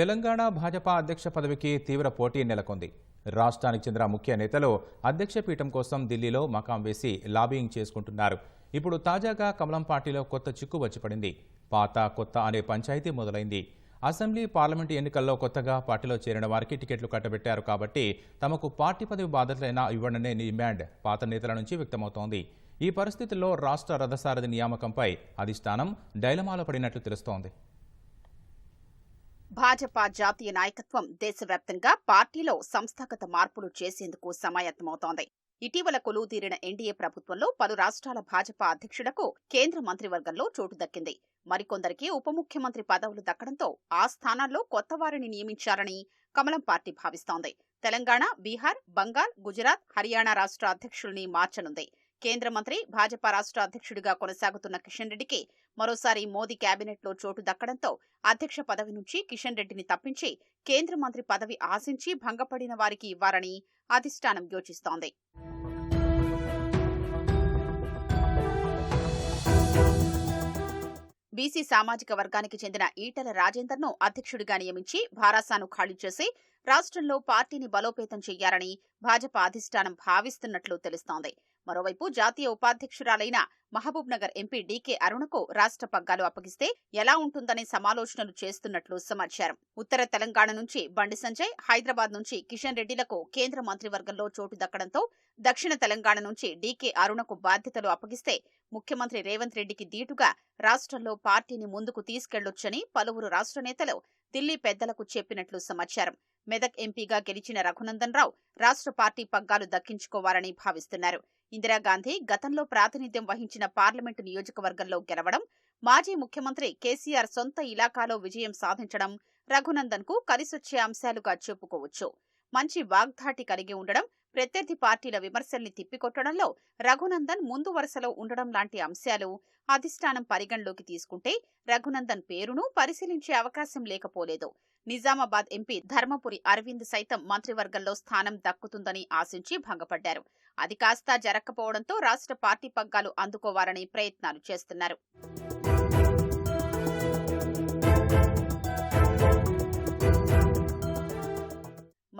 తెలంగాణ భాజపా అధ్యక్ష పదవికి తీవ్ర పోటీ నెలకొంది. రాష్ట్రానికి చెందిన ముఖ్య నేతలు అధ్యక్ష పీఠం కోసం ఢిల్లీలో మకాం వేసి లాబియింగ్ చేసుకుంటున్నారు. ఇప్పుడు తాజాగా కమలం పార్టీలో కొత్త చిక్కు వచ్చిపడింది. పాత కొత్త అనే పంచాయతీ మొదలైంది. అసెంబ్లీ పార్లమెంటు ఎన్నికల్లో కొత్తగా పార్టీలో చేరిన వారికి టికెట్లు కట్టబెట్టారు కాబట్టి తమకు పార్టీ పదవి బాధ్యతలైనా ఇవ్వడనే డిమాండ్ పాత నేతల నుంచి వ్యక్తమవుతోంది. ఈ పరిస్థితుల్లో రాష్ట్ర రథసారథి నియామకంపై అధిష్టానం డైలమాలో పడినట్లు తెలుస్తోంది. భాజపా జాతీయ నాయకత్వం దేశవ్యాప్తంగా పార్టీలో సంస్థాగత మార్పులు చేసేందుకు సమాయత్తమవుతోంది. ఇటీవల కొలువుతీరిన ఎన్డీఏ ప్రభుత్వంలో పలు రాష్ట్రాల భాజపా అధ్యక్షులకు కేంద్ర మంత్రివర్గంలో చోటు దక్కింది. మరికొందరికి ఉప ముఖ్యమంత్రి పదవులు దక్కడంతో ఆ స్థానాల్లో కొత్త వారిని నియమించారని కమలం పార్టీ భావిస్తోంది. తెలంగాణ బీహార్ బంగాల్ గుజరాత్ హర్యానా రాష్ట్ర అధ్యక్షుల్ని మార్చనుంది. కేంద్ర మంత్రి భాజపా రాష్ట్ర అధ్యక్షుడిగా కొనసాగుతున్న కిషన్ రెడ్డికి మరోసారి మోదీ కేబినెట్లో చోటు దక్కడంతో అధ్యక్ష పదవి నుంచి కిషన్ రెడ్డిని తప్పించి కేంద్ర మంత్రి పదవి ఆశించి భంగపడిన వారికి ఇవ్వాలని అధిష్టానం యోచిస్తోంది. బీసీ సామాజిక వర్గానికి చెందిన ఈటల రాజేందర్ను అధ్యక్షుడిగా నియమించి భారాసాను ఖాళీ చేసి రాష్ట్రంలో పార్టీని బలోపేతం చేయాలని భాజపా అధిష్టానం భావిస్తున్నట్లు తెలుస్తోంది. మరోవైపు జాతీయ ఉపాధ్యక్షురాలైన మహబూబ్ నగర్ ఎంపీ డీకే అరుణకు రాష్ట్ర పగ్గాలు అప్పగిస్తే ఎలా ఉంటుందనే సమాలోచనలు చేస్తున్నట్లు సమాచారం. ఉత్తర తెలంగాణ నుంచి బండి సంజయ్ హైదరాబాద్ నుంచి కిషన్ రెడ్డిలకు కేంద్ర మంత్రివర్గంలో చోటు దక్కడంతో దక్షిణ తెలంగాణ నుంచి డీకే అరుణకు బాధ్యతలు అప్పగిస్తే ముఖ్యమంత్రి రేవంత్ రెడ్డికి దీటుగా రాష్ట్రంలో పార్టీని ముందుకు తీసుకెళ్ళొచ్చని పలువురు రాష్ట్ర నేతలు ఢిల్లీ పెద్దలకు చెప్పినట్లు సమాచారం. మెదక్ ఎంపీగా గెలిచిన రఘునందన్ రావు రాష్ట్ర పార్టీ పగ్గాలు దక్కించుకోవాలని భావిస్తున్నారు. ఇందిరాగాంధీ గతంలో ప్రాతినిధ్యం వహించిన పార్లమెంటు నియోజకవర్గంలో గెలవడం మాజీ ముఖ్యమంత్రి కేసీఆర్ సొంత ఇలాకాలో విజయం సాధించడం రఘునందన్కు కలిసొచ్చే అంశాలుగా చెప్పుకోవచ్చు. మంచి వాగ్ధాటి కలిగి ఉండడం ప్రత్యర్థి పార్టీల విమర్శల్ని తిప్పికొట్టడంలో రఘునందన్ ముందు వరుసలో ఉండడం లాంటి అంశాలు అధిష్టానం పరిగణలోకి తీసుకుంటే రఘునందన్ పేరును పరిశీలించే అవకాశం లేకపోలేదు. నిజామాబాద్ ఎంపీ ధర్మపురి అరవింద్ సైతం మంత్రివర్గంలో స్థానం దక్కుతుందని ఆశించి భంగపడ్డారు. అది కాస్తా జరక్కపోవడంతో రాష్ట్ర పార్టీ పగ్గాలు అందుకోవాలని ప్రయత్నాలు చేస్తున్నారు.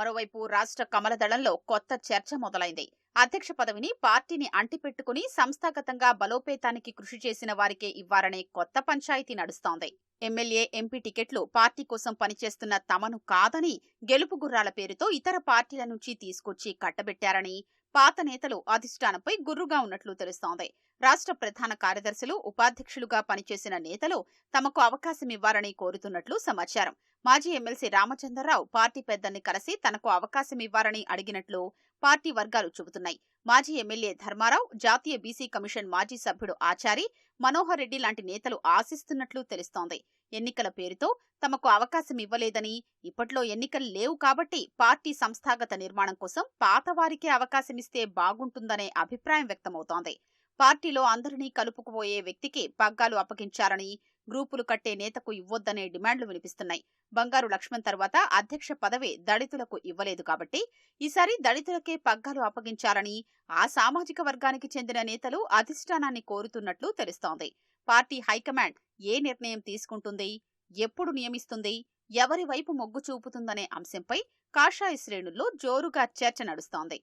మరోవైపు రాష్ట్ర కమలదళంలో కొత్త చర్చ మొదలైంది. అధ్యక్ష పదవిని పార్టీని అంటిపెట్టుకుని సంస్థాగతంగా బలోపేతానికి కృషి చేసిన వారికే ఇవ్వాలనే కొత్త పంచాయతీ నడుస్తోంది. ఎమ్మెల్యే ఎంపీ టికెట్లు పార్టీ కోసం పనిచేస్తున్న తమను కాదని గెలుపు గుర్రాల పేరుతో ఇతర పార్టీల నుంచి తీసుకొచ్చి కట్టబెట్టారని పాత నేతలు అధిష్టానంపై గుర్రుగా ఉన్నట్లు తెలుస్తోంది. రాష్ట్ర ప్రధాన కార్యదర్శులు ఉపాధ్యక్షులుగా పనిచేసిన నేతలు తమకు అవకాశం ఇవ్వాలని కోరుతున్నట్లు సమాచారం. మాజీ ఎమ్మెల్సీ రామచంద్రరావు పార్టీ పెద్దల్ని కలిసి తనకు అవకాశం ఇవ్వాలని అడిగినట్లు పార్టీ వర్గాలు చెబుతున్నాయి. మాజీ ఎమ్మెల్యే ధర్మారావు జాతీయ బీసీ కమిషన్ మాజీ సభ్యుడు ఆచారి మనోహర్ రెడ్డి లాంటి నేతలు ఆశిస్తున్నట్లు తెలుస్తోంది. ఎన్నికల పేరుతో తమకు అవకాశం ఇవ్వలేదని ఇప్పట్లో ఎన్నికలు లేవు కాబట్టి పార్టీ సంస్థాగత నిర్మాణం కోసం పాతవారికే అవకాశమిస్తే బాగుంటుందనే అభిప్రాయం వ్యక్తమవుతోంది. పార్టీలో అందరినీ కలుపుకుపోయే వ్యక్తికి పగ్గాలు అప్పగించారని గ్రూపులు కట్టే నేతకు ఇవ్వొద్దనే డిమాండ్లు వినిపిస్తున్నాయి. బంగారు లక్ష్మణ్ తర్వాత అధ్యక్ష పదవి దళితులకు ఇవ్వలేదు కాబట్టి ఈసారి దళితులకే పగ్గాలు అప్పగించాలని ఆ సామాజిక వర్గానికి చెందిన నేతలు అధిష్టానాన్ని కోరుతున్నట్లు తెలుస్తోంది. పార్టీ హైకమాండ్ ఏ నిర్ణయం తీసుకుంటుంది ఎప్పుడు నియమిస్తుంది ఎవరి వైపు మొగ్గు చూపుతుందనే అంశంపై కాషాయ శ్రేణుల్లో జోరుగా చర్చ నడుస్తోంది.